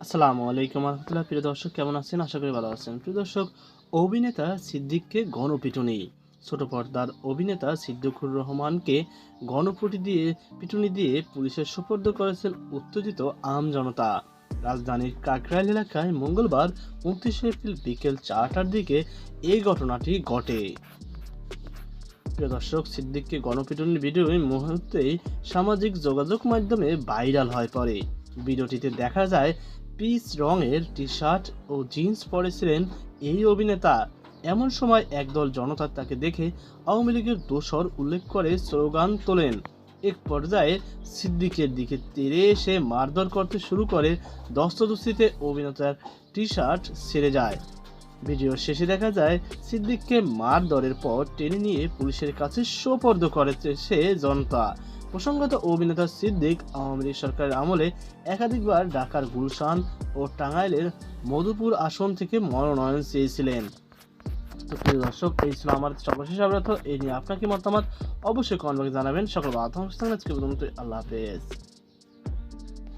আসসালামু আলাইকুম রহমতুল্লাহ প্রিয় দর্শক, কেমন আছেন? আশা করি ভালো আছেন। প্রিয় দর্শক, অভিনেতা সিদ্দিককে গণপিটুনি। ছোট পর্দার অভিনেতা সিদ্দিকুর রহমানকে গণপিটুনি দিয়ে, পিটুনি দিয়ে পুলিশের সুপর্দ করেছেন উত্তেজিত আম জনতা। রাজধানীর কাকরাইল এলাকায় মঙ্গলবার উনত্রিশে এপ্রিল বিকেল চারটার দিকে এই ঘটনাটি ঘটে। প্রিয় দর্শক, সিদ্দিককে গণপিটুনির ভিডিও মুহূর্তেই সামাজিক যোগাযোগ মাধ্যমে ভাইরাল হয়ে পড়ে। ভিডিওটিতে দেখা যায় পিচ রঙের টি শার্ট ও জিন্স পরেছিলেন এই অভিনেতা। এমন সময় একদল জনতা তাকে দেখে আওয়ামী লীগের দোসর উল্লেখ করে স্লোগান তোলেন। এক পর্যায়ে সিদ্দিকের দিকে তেড়ে এসে মারধর করতে শুরু করে দস্তদস্তিতে অভিনেতার টি শার্ট ছেড়ে যায়। ভিডিও শেষে দেখা যায়, সিদ্দিককে মারধরের পর টেনে নিয়ে পুলিশের কাছে সোপর্দ করেছে সে জনতা। প্রসঙ্গত অভিনেতা সিদ্দিক আওয়ামী লীগ সরকারের আমলে একাধিকবার ঢাকার গুলশান ও টাঙ্গাইলের মধুপুর আসন থেকে মনোনয়ন চেয়েছিলেন। তো প্রিয় দর্শক, এই ছিল আমার সর্বশেষ অবরাত এই নিয়ে আপনাকে মতামত? অবশ্যই কমেন্ট বক্সে জানাবেন। সকল বাধা আজকে পর্যন্ত আল্লাহ হাফেজ।